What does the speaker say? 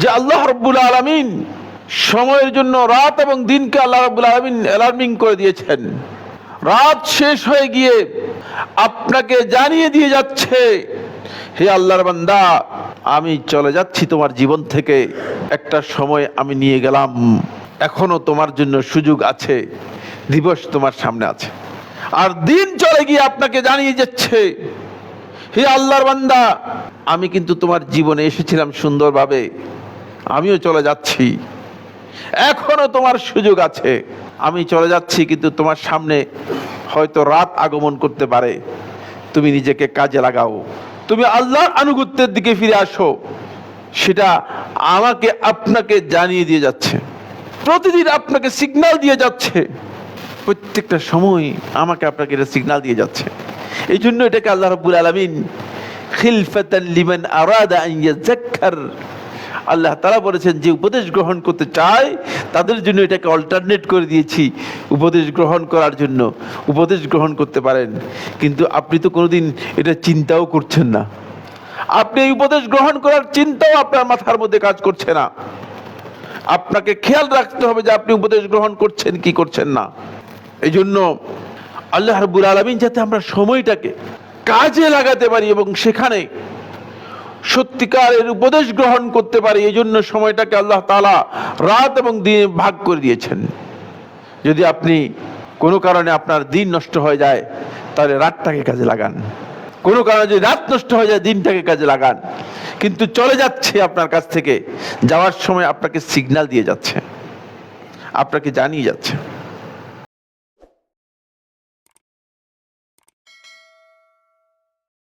যে আল্লাহ রব্বুল আলমিন সময়ের জন্য রাত এবং দিনকে আল্লাহ রব্বুল আলমিন অ্যালার্মিং করে দিয়েছেন। রাত শেষ হয়ে গিয়ে আপনাকে জানিয়ে দিয়ে যাচ্ছে, হে আল্লাহর বান্দা, আমি চলে যাচ্ছি তোমার জীবন থেকে। একটা সময় আমি নিয়ে গেলাম, এখনও তোমার জন্য সুযোগ আছে, দিবস তোমার সামনে আছে। আর দিন চলে গিয়ে আপনাকে জানিয়ে যাচ্ছে হে আল্লাহর বান্দা, আমি কিন্তু তোমার জীবনে এসেছিলাম সুন্দরভাবে। আমিও চলে যাচ্ছি। এখনও তোমার সুযোগ আছে। আমি চলে যাচ্ছি, কিন্তু তোমার সামনে হয়তো রাত আগমন করতে পারে। তুমি নিজেকে কাজে লাগাও। তুমি আল্লাহর আনুগত্যের দিকে ফিরে আসো। সেটা আমাকে আপনাকে জানিয়ে দিয়ে যাচ্ছে। প্রতিদিন আপনাকে সিগনাল দিয়ে যাচ্ছে। প্রত্যেকটা সময় আমাকে আপনাকে এটা সিগন্যাল দিয়ে যাচ্ছে। এই জন্য এটাকে আল্লাহ রাব্বুল আলামিন খিলফাতান আল্লাহ তারা বলেছেন, যে উপদেশ গ্রহণ করতে চায়, তাদের জন্য এটাকে অল্টারনেট করে দিয়েছি উপদেশ গ্রহণ করার জন্য। উপদেশ গ্রহণ করতে পারেন, কিন্তু আপনি তো কোনোদিন এটা চিন্তাও করছেন না। আপনি এই উপদেশ গ্রহণ করার চিন্তাও আপনার মাথার মধ্যে কাজ করছে না। আপনাকে খেয়াল রাখতে হবে যে আপনি উপদেশ গ্রহণ করছেন কি করছেন না। এই জন্য আল্লাহ রাব্বুল আলামিন যাতে আমরা সময়টাকে কাজে লাগাতে পারি এবং সেখানে সত্যিকারের উপদেশ গ্রহণ করতে পারি এই জন্য সময়টাকে আল্লাহ তাআলা রাত এবং দিনে ভাগ করে দিয়েছেন। যদি আপনি কোনো কারণে আপনার দিন নষ্ট হয়ে যায়, তাহলে রাতটাকে কাজে লাগান। কোনো কারণে যদি রাত নষ্ট হয়ে যায়, দিনটাকে কাজে লাগান। কিন্তু চলে যাচ্ছে আপনার কাছ থেকে, যাওয়ার সময় আপনাকে সিগন্যাল দিয়ে যাচ্ছে। আপনাকে জানিয়ে যাচ্ছে।